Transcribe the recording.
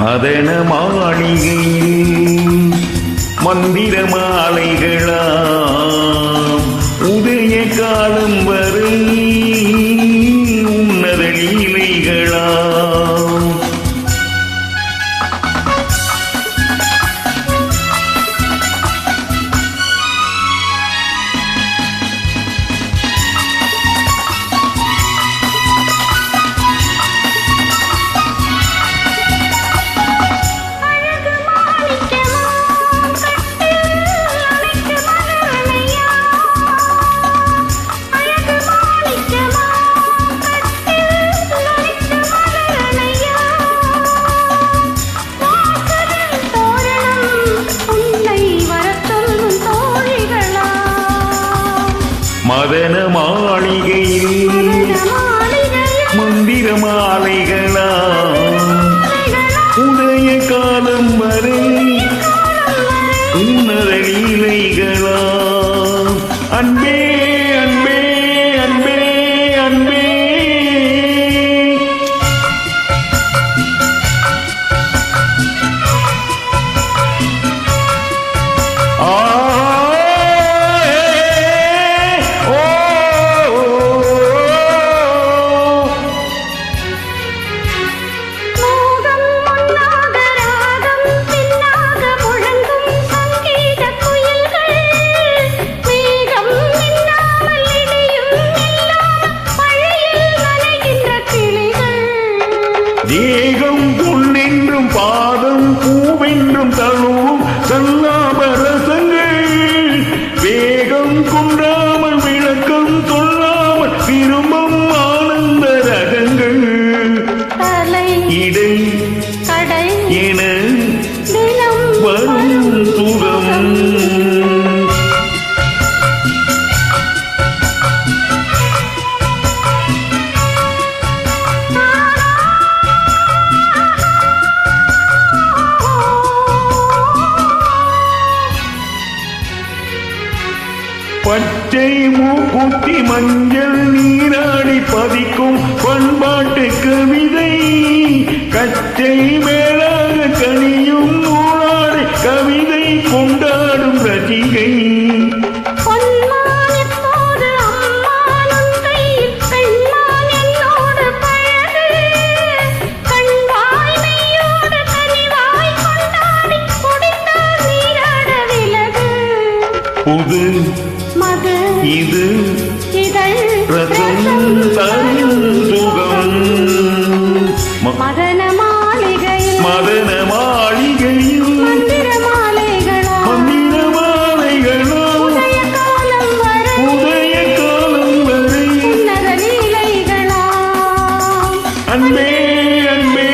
அதன மாளிகையில் மந்திர மாலைகள் மாலைகளா உடைய காலம் வரை உன்னத நீலைகளா அன்பே பாதம் பூவென்றும் தழுவும் சல்லாபரசங்கள் வேகம் குன்றாமல் விளக்கம் சொல்லாமல் விரும்பும் ஆனந்த ரகங்கள். இடை பச்சை மூக்குத்தி மஞ்சள் நீராடி பதிக்கும் பண்பாட்டு கவிதை கச்சை மேல புது மது இது இதழ் ரதம் தரும் சுகம் மதன மாளிகையில் மதன மாளிகையில் மந்திர மாலைகளா மந்திர அன்பே அன்பே